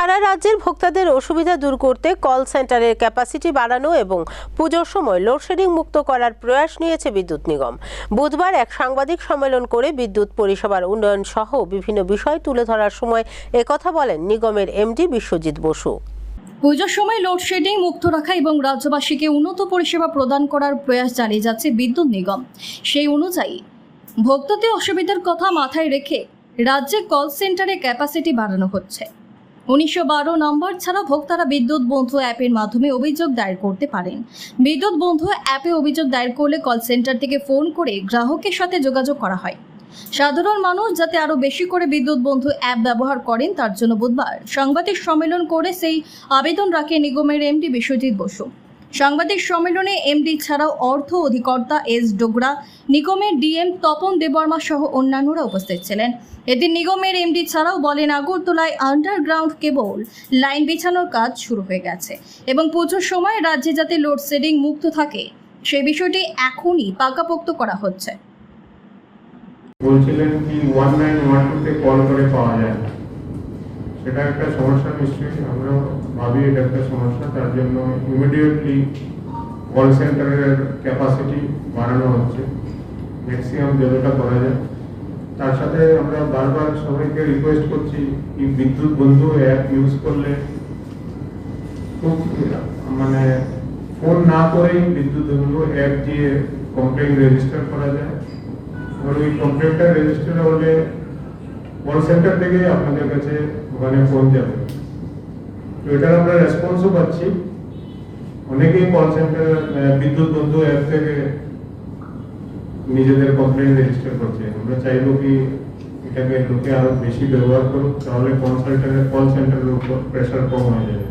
সারা রাজ্যের ভোক্তাদের অসুবিধা দূর করতে কল সেন্টারের ক্যাপাসিটি বাড়ানো এবং পুজোর সময় লোডশেডিং মুক্ত করার প্রয়াস নিয়েছে বিদ্যুৎ নিগম। বুধবার এক সাংবাদিক সম্মেলন করে বিদ্যুৎ পরিষেবার উন্নয়ন সহ বিভিন্ন বিষয় তুলে ধরার সময় একথা বলেন নিগমের এমডি বিশ্বজিৎ বসু। পুজোর সময় লোডশেডিং মুক্ত রাখা এবং রাজ্যবাসীকে উন্নত পরিষেবা প্রদান করার প্রয়াস চালিয়ে যাচ্ছে বিদ্যুৎ নিগম। সেই অনুযায়ী ভোক্তাদের অসুবিধার কথা মাথায় রেখে রাজ্যে কল সেন্টারে ক্যাপাসিটি বাড়ানো হচ্ছে। উনিশশো বারো নম্বর ছাড়া ভোক্তারা বিদ্যুৎ বন্ধু অ্যাপের মাধ্যমে অভিযোগ দায়ের করতে পারেন। বিদ্যুৎ বন্ধু অ্যাপে অভিযোগ দায়ের করলে কল সেন্টার থেকে ফোন করে গ্রাহকের সাথে যোগাযোগ করা হয়। সাধারণ মানুষ যাতে আরও বেশি করে বিদ্যুৎ বন্ধু অ্যাপ ব্যবহার করেন, তার জন্য বুধবার সাংবাদিক সম্মেলন করে সেই আবেদন রাখে নিগমের এমডি বিশ্বজিৎ বসু। সাংবাদিক সম্মেলনে এমডি ছাড়াও অর্থ অধিকর্তা এস ডোগরা নিগমের ডিএম তপন দেববর্মা সহ অন্যান্যরা উপস্থিত ছিলেন। এদিন নিগমের এমডি ছাড়াও বলেন, আগরতলায় আন্ডারগ্রাউন্ড কেবল, লাইন বিছানোর কাজ শুরু হয়ে গেছে এবং পুজোর সময় রাজ্যে যাতে লোডশেডিং মুক্ত থাকে, সে বিষয়টি এখনই পাকাপোক্ত করা হচ্ছে। বলছিলেন কি ওয়ান নাইন ওয়ান টুতে কল করে পাওয়া যায় সেটা একটা সমস্যা নিশ্চয়ই আমরা ভাবি এটা একটা সমস্যা, তার জন্য ইমিডিয়েটলি কল সেন্টারের ক্যাপাসিটি বাড়ানো হচ্ছে। ম্যাক্সিমাম যতটা করা যায়। তার সাথে আমরা বারবার সবাইকে রিকোয়েস্ট করছি কি বিদ্যুৎ বন্ধু অ্যাপ ইউজ করলে খুব মানে ফোন না করেই বিদ্যুৎ বন্ধু অ্যাপ দিয়ে কমপ্লেন রেজিস্টার করা যায়। আর ওই কমপ্লেনটা রেজিস্টার হলে কল সেন্টার থেকে আপনাদের কাছে ওখানে ফোন যাবে। তো আমরা রেসপন্সও পাচ্ছি। অনেকেই কল সেন্টার বিদ্যুৎ বন্ধু অ্যাপ থেকে নিজেদের কমপ্লেন রেজিস্টার করছে। আমরা চাইব কি এটাকে লোকে আরও বেশি ব্যবহার করুক, তাহলে কল সেন্টারের কল সেন্টারের উপর প্রেশার কম হয়ে যাবে।